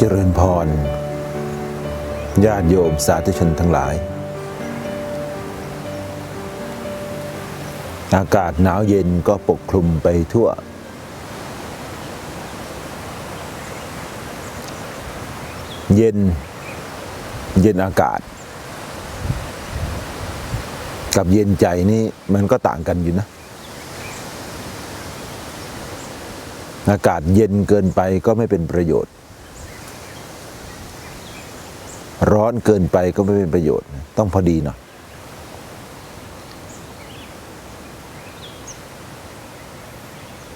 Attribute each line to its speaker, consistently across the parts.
Speaker 1: เจริญพร ญาติโยมสาธุชนทั้งหลาย อากาศหนาวเย็นก็ปกคลุมไปทั่ว เย็น เย็นอากาศ กับเย็นใจนี่มันก็ต่างกันอยู่นะ อากาศเย็นเกินไปก็ไม่เป็นประโยชน์ ร้อนเกินไปก็ไม่เป็นประโยชน์ ต้องพอดีหน่อย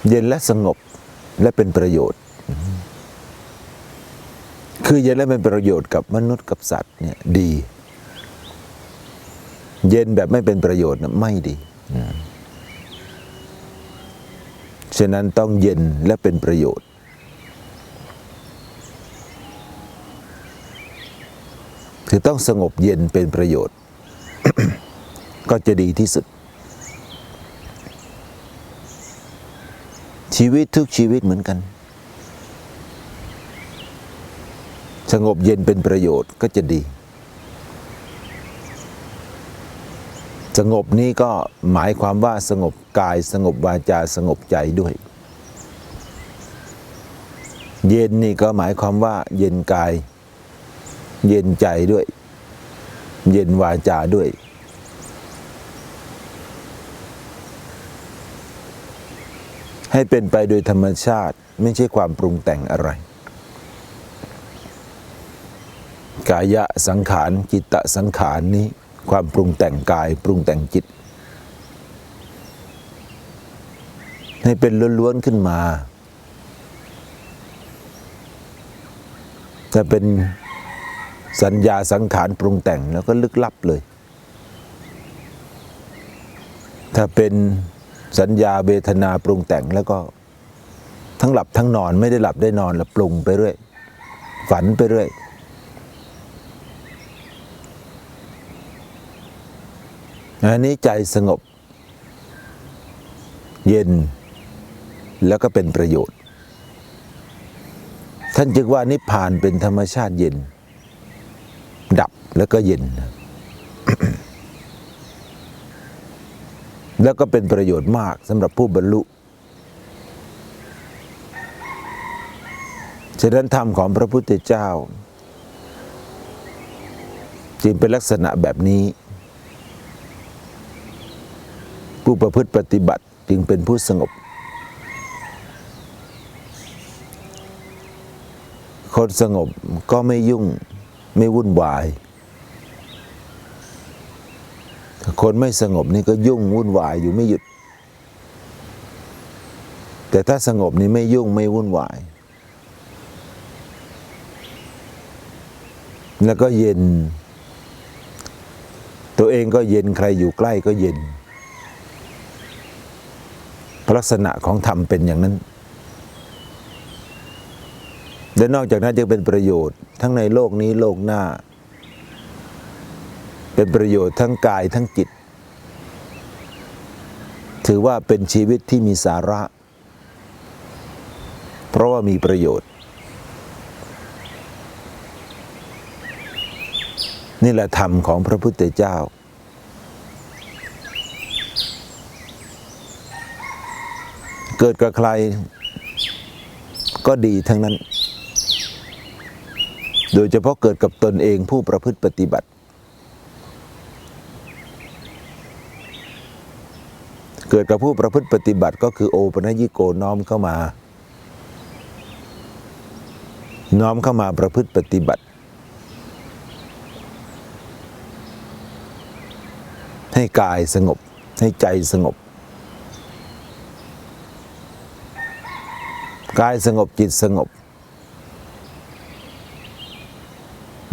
Speaker 1: เย็นและสงบและเป็นประโยชน์ คือเย็นและเป็นประโยชน์กับมนุษย์กับสัตว์เนี่ยดี เย็นแบบไม่เป็นประโยชน์นะไม่ดี ฉะนั้นต้องเย็นและเป็นประโยชน์ คือต้องสงบเย็นเป็นประโยชน์ ก็จะดีที่สุด ชีวิตทุกชีวิตเหมือนกัน สงบเย็นเป็นประโยชน์ก็จะดี สงบนี้ก็หมายความว่าสงบกายสงบวาจาสงบใจด้วยเย็นนี่ก็หมายความว่าเย็นกาย เย็นใจด้วย เย็นวาจาด้วย ให้เป็นไปโดยธรรมชาติไม่ใช่ความปรุงแต่งอะไร กายะสังขารจิตตสังขารนี้ความปรุงแต่งกายปรุงแต่งจิต ให้เป็นล้วนๆขึ้นมา จะเป็น สัญญาสังขารปรุงแต่งแล้วก็ลึกลับเลย ถ้าเป็นสัญญาเวทนาปรุงแต่งแล้วก็ทั้งหลับทั้งนอนไม่ได้หลับได้นอนแล้วปรุงไปเรื่อยฝันไปเรื่อยอันนี้ใจสงบ เย็นแล้วก็เป็นประโยชน์ ท่านจึงว่านิพพานเป็นธรรมชาติเย็น แล้วก็เย็น แล้วก็เป็นประโยชน์มากสำหรับผู้บรรลุฉะนั้นธรรมของพระพุทธเจ้า จึงเป็นลักษณะแบบนี้ ผู้ประพฤติปฏิบัติจึงเป็นผู้สงบ คนสงบก็ไม่ยุ่งไม่วุ่นวาย คนไม่สงบนี่ก็ยุ่งวุ่นวายอยู่ไม่หยุด แต่ถ้าสงบนี่ไม่ยุ่งไม่วุ่นวาย แล้วก็เย็น ตัวเองก็เย็นใครอยู่ใกล้ก็เย็น ลักษณะของธรรมเป็นอย่างนั้น และนอกจากนั้นจะเป็นประโยชน์ทั้งในโลกนี้โลกหน้า เป็นประโยชน์ทั้งกายทั้งจิต ถือว่าเป็นชีวิตที่มีสาระ เพราะว่ามีประโยชน์ นี่แหละธรรมของพระพุทธเจ้า เกิดกับใครก็ดีทั้งนั้น โดยเฉพาะเกิดกับตนเองผู้ประพฤติปฏิบัติ เกิดกับผู้ประพฤติปฏิบัติก็คือโอปนยิโกน้อมเข้ามา น้อมเข้ามาประพฤติปฏิบัติ ให้กายสงบ ให้ใจสงบ กายสงบจิตสงบ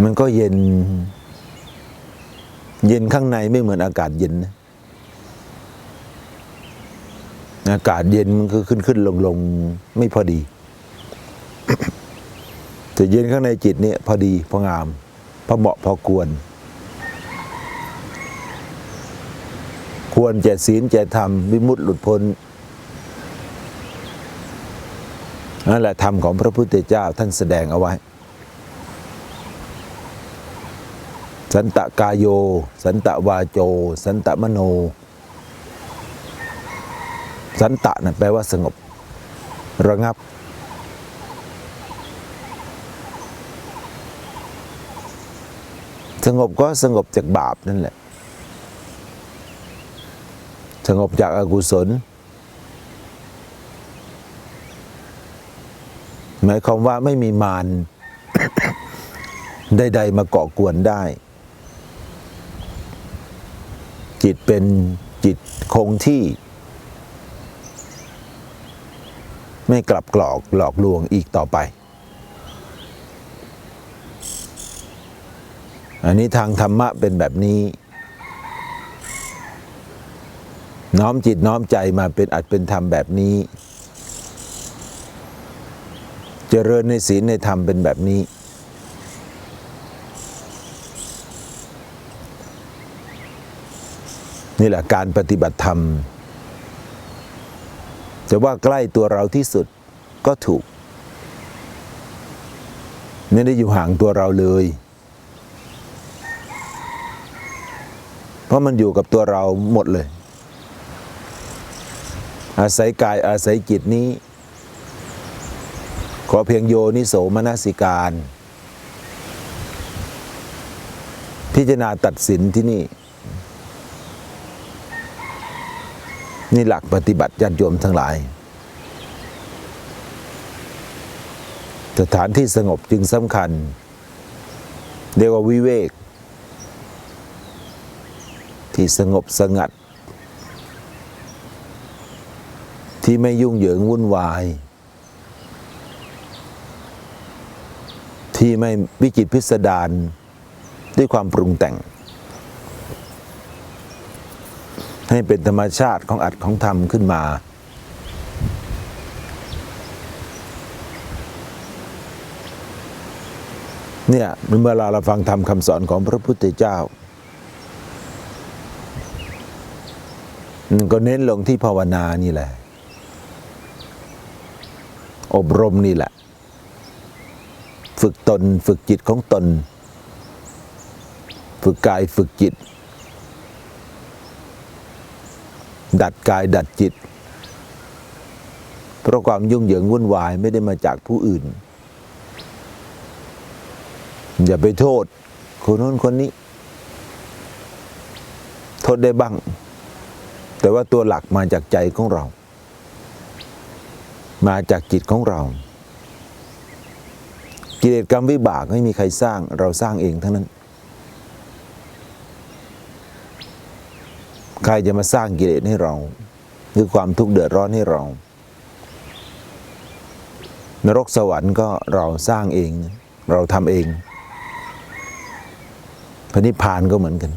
Speaker 1: มันก็เย็น เย็นข้างในไม่เหมือนอากาศเย็นนะ อากาศเย็นมันก็ขึ้นขึ้นลงลงไม่พอดี แต่เย็นข้างในจิตเนี่ยพอดีพองาม พอเหมาะพอควร ควรจะศีลจะธรรมวิมุตติหลุดพ้นนั่นแหละธรรมของพระพุทธเจ้าท่านแสดงเอาไว้ สันตะกายโย สันตะวาโจ สันตะมโน สันตะนั่นแปลว่าสงบ ระงับ สงบก็สงบจากบาปนั่นแหละ สงบจากอากุศล หมายความว่าไม่มีมารใดๆมาเกาะกวนได้ จิตเป็นจิตคงที่ ไม่กลับกรอกหลอกลวงอีกต่อไป อันนี้ทางธรรมะเป็นแบบนี้ น้อมจิตน้อมใจมาเป็นอัดเป็นธรรมแบบนี้ เจริญในศีลในธรรมเป็นแบบนี้นี่แหละการปฏิบัติธรรม จะว่าใกล้ตัวเราที่สุดก็ถูก ไม่ได้อยู่ห่างตัวเราเลย เพราะมันอยู่กับตัวเราหมดเลย อาศัยกายอาศัยจิตนี้ ขอเพียงโยนิโสมนสิการ พิจารณาตัดสินที่นี่ นี่หลักปฏิบัติญาติโยมทั้งหลาย สถานที่สงบจึงสำคัญ เรียกว่าวิเวก ที่สงบสงัด ที่ไม่ยุ่งเหยิงวุ่นวาย ที่ไม่วิจิตพิสดารด้วยความปรุงแต่ง ให้เป็นธรรมชาติของอัดของธรรมขึ้นมา เนี่ยเมื่อเราเราฟังธรรมคำสอนของพระพุทธเจ้าก็เน้นลงที่ภาวนานี่แหละ อบรมนี่แหละ ฝึกตน ฝึกจิตของตน ฝึกกายฝึกจิต ดัดกายดัดจิต เพราะความยุ่งเหยิงวุ่นวายไม่ได้มาจากผู้อื่น อย่าไปโทษคนโน้นคนนี้ โทษได้บ้าง แต่ว่าตัวหลักมาจากใจของเรา มาจากจิตของเรา กิเลสกรรมวิบากไม่มีใครสร้างเราสร้างเองทั้งนั้น ครจะมาสร้างกิเลสให้เรา หรือความทุกข์เดือดร้อนให้เรา นรกสวรรค์ก็เราสร้างเอง เราทำเองพระนิพพานก็เหมือนกัน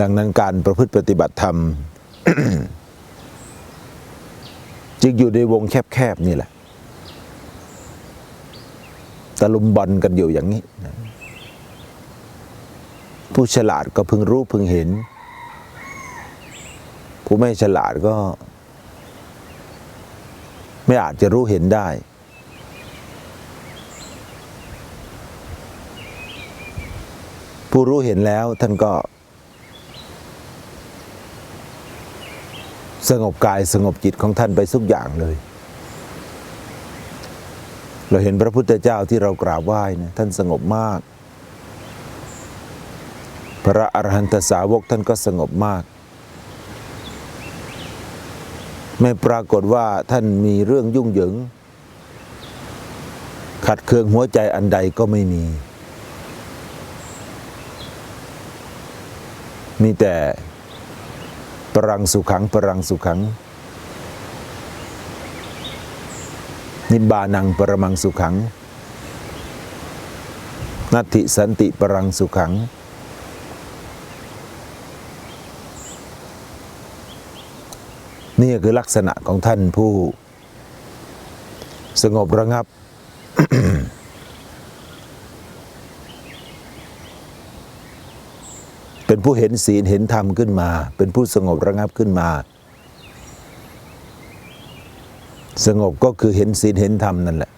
Speaker 1: ดังนั้นการประพฤติปฏิบัติธรรมจึงอยู่ในวงแคบๆนี่แหละตะลุมบอลกันอยู่อย่างนี้ ผู้ฉลาดก็พึงรู้พึงเห็น ผู้ไม่ฉลาดก็ ไม่อาจจะรู้เห็นได้ ผู้รู้เห็นแล้วท่านก็ สงบกายสงบจิตของท่านไปทุกอย่างเลยเราเห็นพระพุทธเจ้าที่เรากราบไหว้นะท่านสงบมาก พระอรหันตสาวกท่านก็สงบมาก ไม่ปรากฏว่าท่านมีเรื่องยุ่งเหยิง ขัดเคืองหัวใจอันใดก็ไม่มี มีแต่ปรังสุขังปรังสุขัง นิบานังปรมังสุขัง นัตถิสันติปรังสุขัง นี่คือลักษณะของท่านผู้สงบระงับ เป็นผู้เห็นศีลเห็นธรรมขึ้นมา เป็นผู้สงบระงับขึ้นมา สงบก็คือเห็นศีลเห็นธรรมนั่นแหละ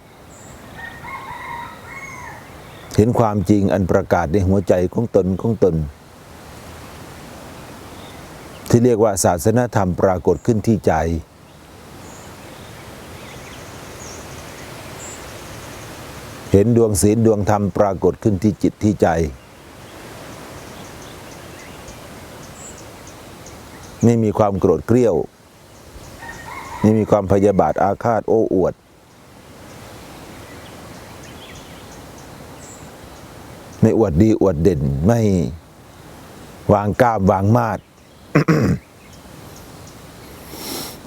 Speaker 1: เห็นความจริงอันประกาศในหัวใจของตนของตน ที่เรียกว่าศาสนธรรมปรากฏขึ้นที่ใจ เห็นดวงศีลดวงธรรมปรากฏขึ้นที่จิตที่ใจ ไม่มีความโกรธเกรี้ยว ไม่มีความพยาบาทอาฆาตโอ้อวด ไม่อวดดีอวดเด่นไม่วางกล้ามวางมาด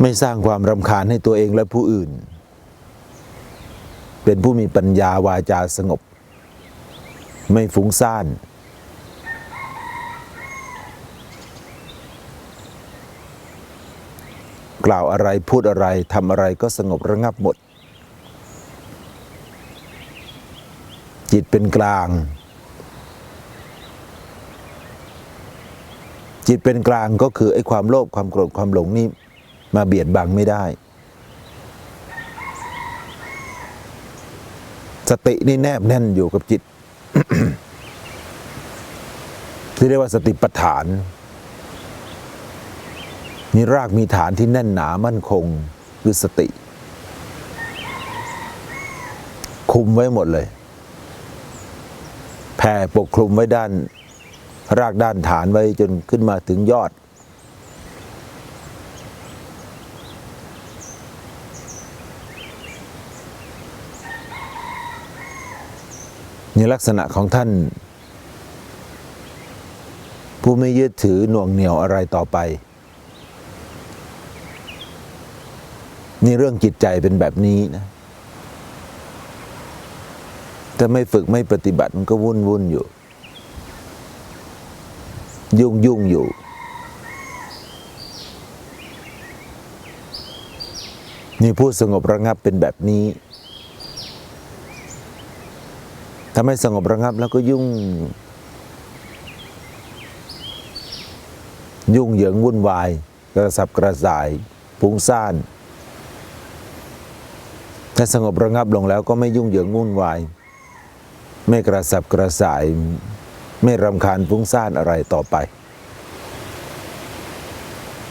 Speaker 1: ไม่สร้างความรำคาญให้ตัวเองและผู้อื่น เป็นผู้มีปัญญาวาจาสงบ ไม่ฟุ้งซ่าน กล่าวอะไรพูดอะไรทำอะไรก็สงบระงับหมด จิตเป็นกลาง จิตเป็นกลางก็คือไอ้ความโลภความโกรธความหลงนี่มาเบียดบังไม่ได้ สตินี่แนบแน่นอยู่กับจิต ที่เรียกว่าสติปัฏฐานมีรากมีฐานที่แน่นหนามั่นคงคือสติ คุมไว้หมดเลย แผ่ปกคลุมไว้ด้าน รากด้านฐานไว้จนขึ้นมาถึงยอด ในลักษณะของท่าน ผู้ไม่ยึดถือหน่วงเหนี่ยวอะไรต่อไป นี่เรื่องจิตใจเป็นแบบนี้นะถ้าไม่ฝึกไม่ปฏิบัติมันก็วุ่นวุ่นอยู่ ยุ่งยุ่งอยู่ นี่ผู้สงบระงับเป็นแบบนี้ถ้าไม่สงบระงับแล้วก็ยุ่ง ยุ่งเหยิงวุ่นวาย กระสับกระส่ายฟุ้งซ่าน ถ้าสงบระงับลงแล้วก็ไม่ยุ่งเหยิงวุ่นวาย ไม่กระสับกระส่าย ไม่รำคาญฟุ้งซ่านอะไรต่อไป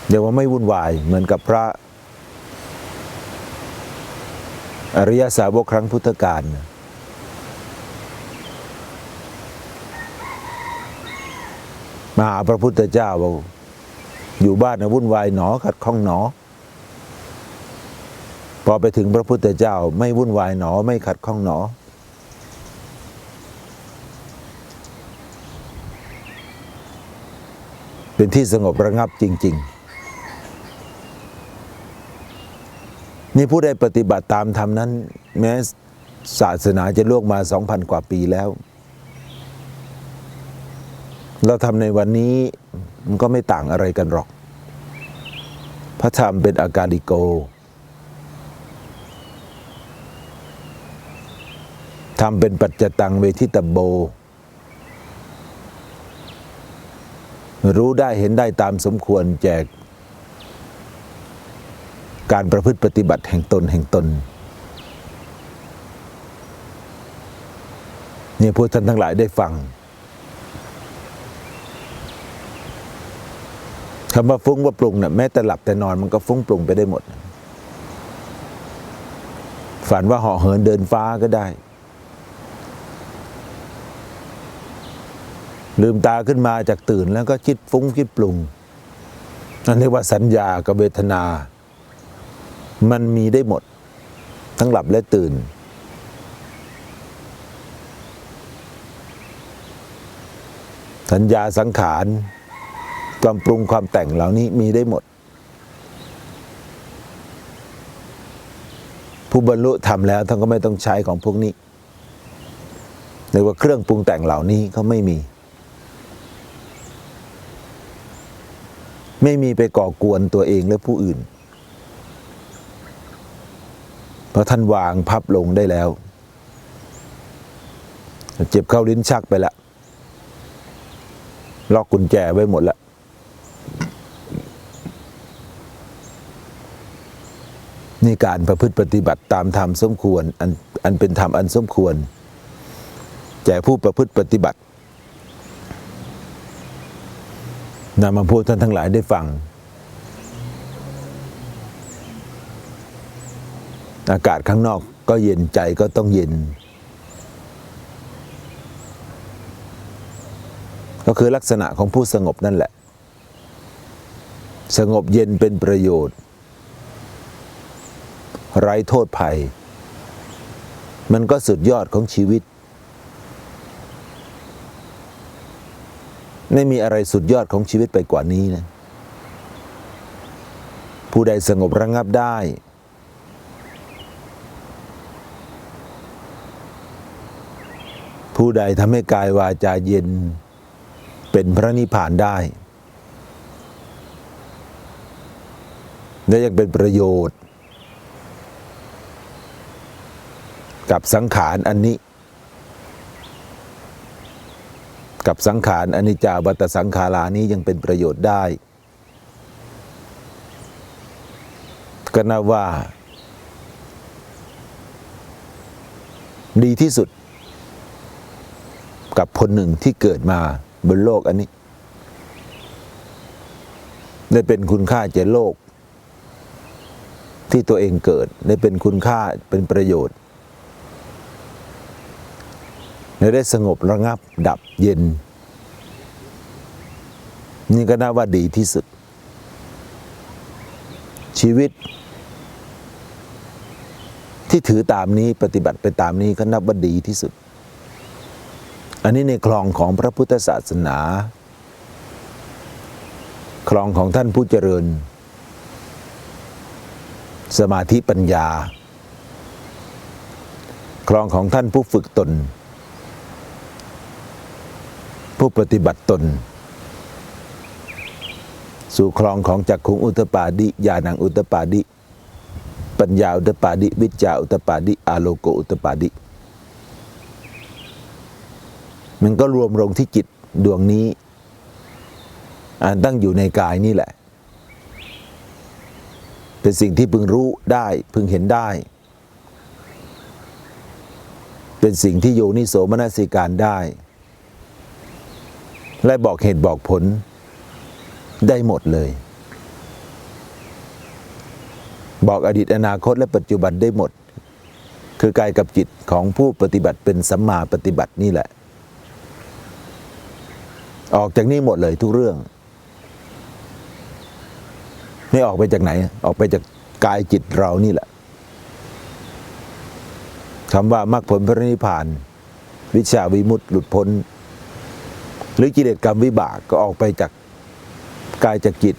Speaker 1: เดี๋ยวว่าไม่วุ่นวายเหมือนกับพระอริยสาวกครั้งพุทธกาลมาหาพระพุทธเจ้าบอกอยู่บ้านนะวุ่นวายหนอขัดข้องหนอ พอไปถึงพระพุทธเจ้าไม่วุ่นวายหนอไม่ขัดข้องหนอ เป็นที่สงบระงับจริง ๆ นี่ผู้ได้ปฏิบัติตามธรรมนั้น แม้ศาสนาจะล่วงมาสองพันกว่าปีแล้ว เราทำในวันนี้มันก็ไม่ต่างอะไรกันหรอก พระธรรมเป็นอาการดิโกทำเป็นปัจจตังเวทิตโบ รู้ได้เห็นได้ตามสมควรแจก การประพฤติปฏิบัติแห่งตนแห่งตนเนี่ยพวกท่านทั้งหลายได้ฟังคำว่าฟุ้งว่าปรุงเนี่ยแม้แต่หลับแต่นอนมันก็ฟุ้งปรุงไปได้หมด ฝันว่าเหาะเหินเดินฟ้าก็ได้ ลืมตาขึ้นมาจากตื่นแล้วก็คิดฟุ้งคิดปรุงนั่นเรียกว่าสัญญากับเวทนา มันมีได้หมด ทั้งหลับและตื่น สัญญาสังขารความปรุงความแต่งเหล่านี้มีได้หมด ผู้บรรลุทำแล้วท่านก็ไม่ต้องใช้ของพวกนี้เรียกว่าเครื่องปรุงแต่งเหล่านี้เขาไม่มี ไม่มีไปก่อกวนตัวเองและผู้อื่น เพราะท่านวางพับลงได้แล้ว เจ็บเข้าลิ้นชักไปแล้วล็อกกุญแจไว้หมดแล้วนี่การประพฤติปฏิบัติตามธรรมสมควร อันอันเป็นธรรมอันสมควรแก่ผู้ประพฤติปฏิบัติ นำมาพูดท่านทั้งหลายได้ฟัง อากาศข้างนอกก็เย็นใจก็ต้องเย็น ก็คือลักษณะของผู้สงบนั่นแหละ สงบเย็นเป็นประโยชน์ ไร้โทษภัย มันก็สุดยอดของชีวิต ไม่มีอะไรสุดยอดของชีวิตไปกว่านี้นะ ผู้ใดสงบระงับได้ ผู้ใดทำให้กายวาจาเย็น เป็นพระนิพพานได้ และยังเป็นประโยชน์ กับสังขารอันนี้ กับสังขารอนิจจาวัตสังขารานี้ยังเป็นประโยชน์ได้ ก็นับว่า ดีที่สุด กับคนหนึ่งที่เกิดมาบนโลกอันนี้ ได้เป็นคุณค่าแก่โลก ที่ตัวเองเกิด ได้เป็นคุณค่าเป็นประโยชน์ และได้สงบระงับดับเย็น นี่ก็น่าว่าดีที่สุด ชีวิต ที่ถือตามนี้ปฏิบัติไปตามนี้ก็นับว่าดีที่สุด อันนี้ในคลองของพระพุทธศาสนา คลองของท่านผู้เจริญ สมาธิปัญญา คลองของท่านผู้ฝึกตน ผู้ปฏิบัติตน สู่คลองของจักขุงอุตปาดิญาณังอุตปาดิ ปัญญาอุตปาดิวิจาอุตปาดิอาโลโกอุตปาดิ มันก็รวมลงที่จิตดวงนี้อ่าตั้งอยู่ในกายนี่แหละ เป็นสิ่งที่พึงรู้ได้พึงเห็นได้ เป็นสิ่งที่โยนิโสมนสิการได้ และบอกเหตุบอกผลได้หมดเลย บอกอดีตอนาคตและปัจจุบันได้หมด คือกายกับจิตของผู้ปฏิบัติเป็นสัมมาปฏิบัตินี่แหละ ออกจากนี่หมดเลยทุกเรื่อง ไม่ออกไปจากไหน ออกไปจากกายจิตเรานี่แหละคำว่ามรรคผลพระนิพพาน วิชาวิมุตติหลุดพ้น หรือกิเลสกรรมวิบากก็ออกไปจากกายจากจิต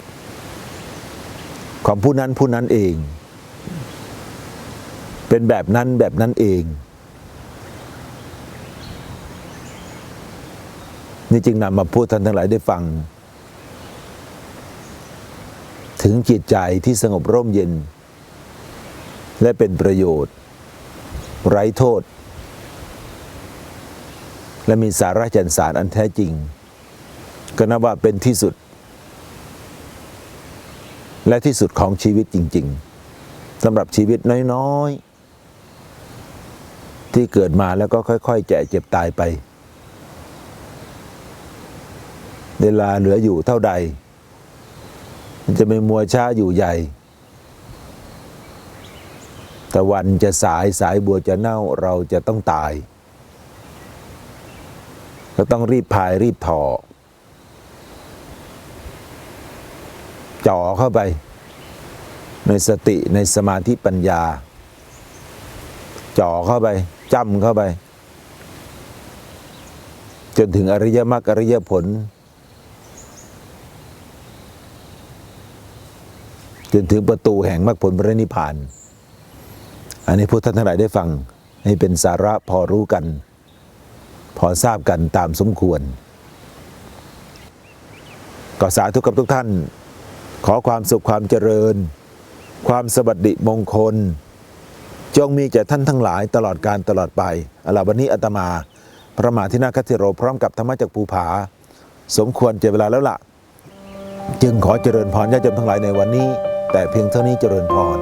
Speaker 1: ของผู้นั้นผู้นั้นเอง เป็นแบบนั้นแบบนั้นเอง นี่จึงนำมาพูดท่านทั้งหลายได้ฟัง ถึงจิตใจที่สงบร่มเย็น และเป็นประโยชน์ ไร้โทษ และมีสาระแก่นสารอันแท้จริง ก็นับว่าเป็นที่สุด และที่สุดของชีวิตจริง ๆสำหรับชีวิตน้อยๆ ที่เกิดมาแล้วก็ค่อยๆแก่เจ็บตายไป เวลาเหลืออยู่เท่าใดมันจะไม่มัวช้าอยู่ใหญ่ต่วันจะสายสายบัวจะเน่าเราจะต้องตาย ก็ต้องรีบพายรีบถอจ่อเข้าไป ในสติในสมาธิปัญญา จ่อเข้าไปจ้ำเข้าไป จนถึงอริยมรรคอริยผล จนถึงประตูแห่งมรรคผลพระนิพพาน อันนี้พุทธท่านทั้งหลายได้ฟัง ให้เป็นสาระพอรู้กัน พอทราบกันตามสมควร ก็สาธุกับทุกท่าน ขอความสุขความเจริญ ความสวัสดิมงคล จงมีแก่ท่านทั้งหลายตลอดการตลอดไปอาลาวันนี้อาตมา พระมหาธินาคติโรพร้อมกับธรรมจักภูผา สมควรเจเวลาแล้วล่ะ จึงขอเจริญพรญาติโยมทั้งหลายในวันนี้ แต่เพียงเท่านี้เจริญพร